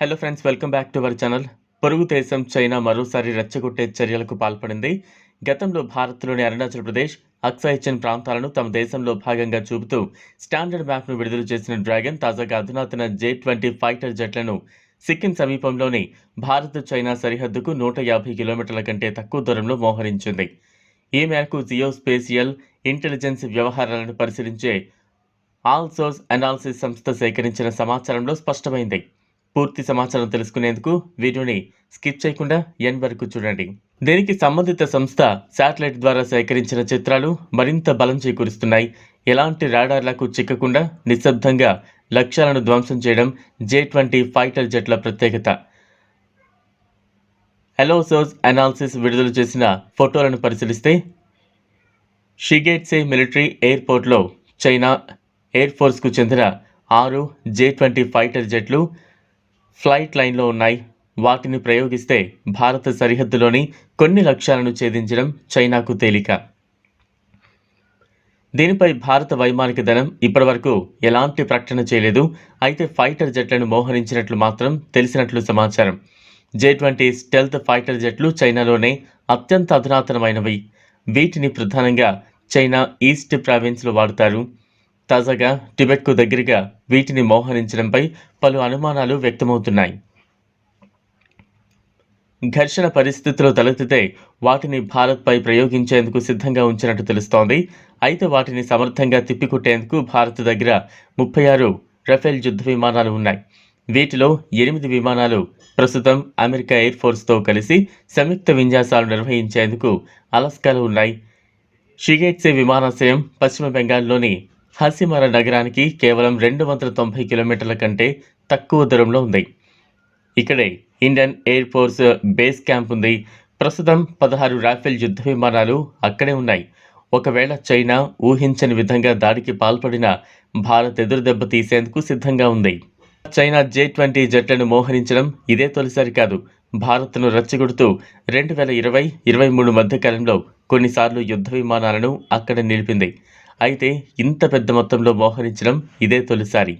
Hello friends welcome back to our channel పొరుగు దేశం China మరోసారి రెచ్చగొట్టే చర్యలకు పాల్పడింది. గతంలో భారత్లోని అరుణాచల్ ప్రదేశ్ అక్సాయిచన్ ప్రాంతాలను తమ దేశంలో భాగంగా చూపుతూ స్టాండర్డ్ మ్యాప్ను విడుదల చేసిన డ్రాగన్ తాజాగా అధునాతన జే ట్వంటీ ఫైటర్ జెట్లను సిక్కిం సమీపంలోని భారత్ చైనా సరిహద్దుకు నూట యాభై కిలోమీటర్ల కంటే తక్కువ దూరంలో మోహరించింది. ఈ మేరకు జియో స్పేసియల్ ఇంటెలిజెన్స్ వ్యవహారాలను పరిశీలించే ఆల్సోస్ అనాలిసిస్ సంస్థ సేకరించిన సమాచారంలో స్పష్టమైంది. పూర్తి సమాచారం తెలుసుకునేందుకు వీడియోని స్కిప్ చేయకుండా ఎన్ వరకు చూడండి. దీనికి సంబంధిత సంస్థ శాటిలైట్ ద్వారా సేకరించిన చిత్రాలు మరింత బలం చేకూరుస్తున్నాయి. ఎలాంటి రాడార్లకు చిక్కకుండా నిశ్శబ్దంగా లక్ష్యాలను ధ్వంసం చేయడం జే ట్వంటీ ఫైటర్ జెట్ల ప్రత్యేకత. హలో సోర్స్ అనాలిసిస్ విడుదల చేసిన ఫోటోలను పరిశీలిస్తే షిగేట్సే మిలిటరీ ఎయిర్పోర్ట్లో చైనా ఎయిర్ ఫోర్స్కు చెందిన ఆరు జే ట్వంటీ ఫైటర్ జెట్లు ఫ్లైట్ లైన్లో ఉన్నాయి. వాటిని ప్రయోగిస్తే భారత సరిహద్దులోని కొన్ని లక్ష్యాలను ఛేదించడం చైనాకు తేలిక. దీనిపై భారత వైమానిక దళం ఇప్పటివరకు ఎలాంటి ప్రకటన చేయలేదు. అయితే ఫైటర్ జెట్లను మోహరించినట్లు మాత్రం తెలిసినట్లు సమాచారం. జే ట్వంటీ స్టెల్త్ ఫైటర్ జెట్లు చైనాలోనే అత్యంత అధునాతనమైనవి. వీటిని ప్రధానంగా చైనా ఈస్ట్ ప్రావిన్స్లో వాడతారు. తాజాగా టిబెట్కు దగ్గరగా వీటిని మోహరించడంపై పలు అనుమానాలు వ్యక్తమవుతున్నాయి. ఘర్షణ పరిస్థితులు తలెత్తితే వాటిని భారత్పై ప్రయోగించేందుకు సిద్ధంగా ఉంచినట్టు తెలుస్తోంది. అయితే వాటిని సమర్థంగా తిప్పికొట్టేందుకు భారత్ దగ్గర ముప్పై ఆరు రఫేల్ యుద్ధ విమానాలు ఉన్నాయి. వీటిలో ఎనిమిది విమానాలు ప్రస్తుతం అమెరికా ఎయిర్ ఫోర్స్తో కలిసి సంయుక్త విన్యాసాలు నిర్వహించేందుకు అలస్కాలు ఉన్నాయి. షిగేట్సే విమానాశ్రయం పశ్చిమ బెంగాల్లోని హసిమర నగరానికి కేవలం రెండు వందల తొంభై కిలోమీటర్ల కంటే తక్కువ దూరంలో ఉంది. ఇక్కడే Indian air force base camp ఉంది. ప్రస్తుతం పదహారు రాఫెల్ యుద్ధ విమానాలు అక్కడే ఉన్నాయి. ఒకవేళ చైనా ఊహించని విధంగా దాడికి పాల్పడిన భారత్ ఎదురు దెబ్బ తీసేందుకు సిద్ధంగా ఉంది. చైనా జే ట్వంటీ జట్లను మోహరించడం ఇదే తొలిసారి కాదు. భారత్ను రెచ్చగొడుతూ రెండు వేల ఇరవై ఇరవై మూడు మధ్య కాలంలో కొన్నిసార్లు యుద్ధ విమానాలను అక్కడ నిలిపింది. అయితే ఇంత పెద్ద మొత్తంలో మోహరించడం ఇదే తొలిసారి.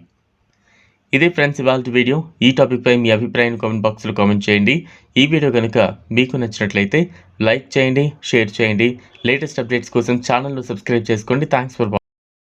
ఇదే ఫ్రెండ్స్ ఇవాళ వీడియో. ఈ టాపిక్పై మీ అభిప్రాయాన్ని కామెంట్ బాక్స్లో కామెంట్ చేయండి. ఈ వీడియో కనుక మీకు నచ్చినట్లయితే లైక్ చేయండి షేర్ చేయండి. లేటెస్ట్ అప్డేట్స్ కోసం ఛానల్ను సబ్స్క్రైబ్ చేసుకోండి. Thanks for